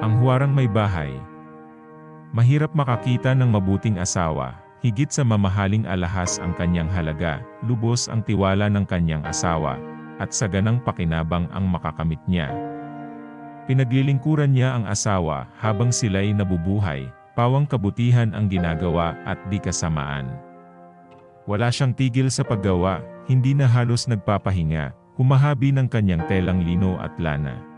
Ang huwarang may bahay. Mahirap makakita ng mabuting asawa, higit sa mamahaling alahas ang kanyang halaga, lubos ang tiwala ng kanyang asawa, at sa ganang pakinabang ang makakamit niya. Pinaglilingkuran niya ang asawa habang sila'y nabubuhay, pawang kabutihan ang ginagawa at di kasamaan. Wala siyang tigil sa paggawa, hindi na halos nagpapahinga, humahabi ng kanyang telang lino at lana.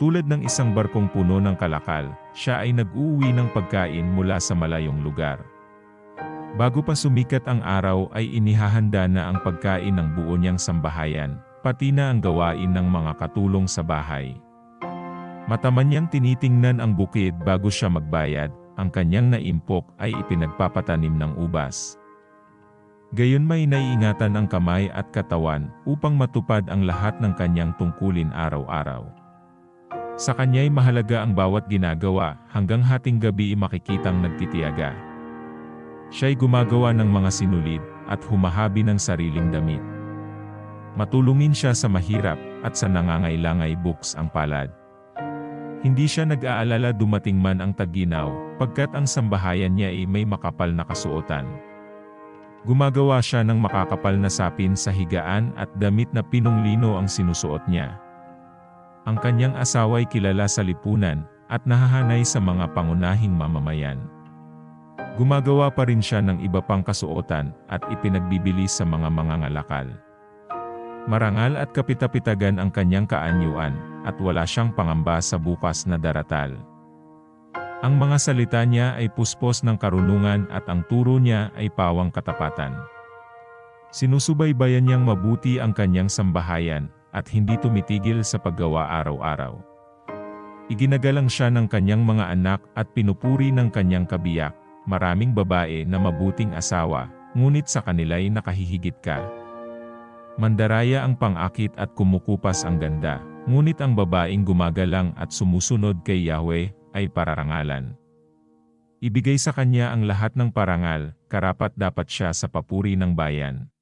Tulad ng isang barkong puno ng kalakal, siya ay nag-uuwi ng pagkain mula sa malayong lugar. Bago pa sumikat ang araw ay inihahanda na ang pagkain ng buo niyang sambahayan, pati na ang gawain ng mga katulong sa bahay. Mataman niyang tinitingnan ang bukid bago siya magbayad, ang kanyang naimpok ay ipinagpapatanim ng ubas. Gayon may naiingatan ang kamay at katawan upang matupad ang lahat ng kanyang tungkulin araw-araw. Sa kanya'y mahalaga ang bawat ginagawa hanggang hating gabi makikitang nagtitiyaga. Siya'y gumagawa ng mga sinulid at humahabi ng sariling damit. Matulungin siya sa mahirap at sa nangangailanay books ang palad. Hindi siya nag-aalala dumating man ang taginaw, pagkat ang sambahayan niya ay may makapal na kasuotan. Gumagawa siya ng makakapal na sapin sa higaan at damit na pinunglino ang sinusuot niya. Ang kanyang asawa'y kilala sa lipunan at nahahanay sa mga pangunahing mamamayan. Gumagawa pa rin siya ng iba pang kasuotan at ipinagbibili sa mga mangangalakal. Marangal at kapitapitagan ang kanyang kaanyuan at wala siyang pangamba sa bukas na daratal. Ang mga salita niya ay puspos ng karunungan at ang turo niya ay pawang katapatan. Sinusubaybayan niyang mabuti ang kanyang sambahayan at hindi tumitigil sa paggawa araw-araw. Iginagalang siya ng kanyang mga anak at pinupuri ng kanyang kabiyak, maraming babae na mabuting asawa, ngunit sa kanila'y nakahihigit ka. Mandaraya ang pangakit at kumukupas ang ganda, ngunit ang babaeng gumagalang at sumusunod kay Yahweh ay pararangalan. Ibigay sa kanya ang lahat ng parangal, karapat dapat siya sa papuri ng bayan.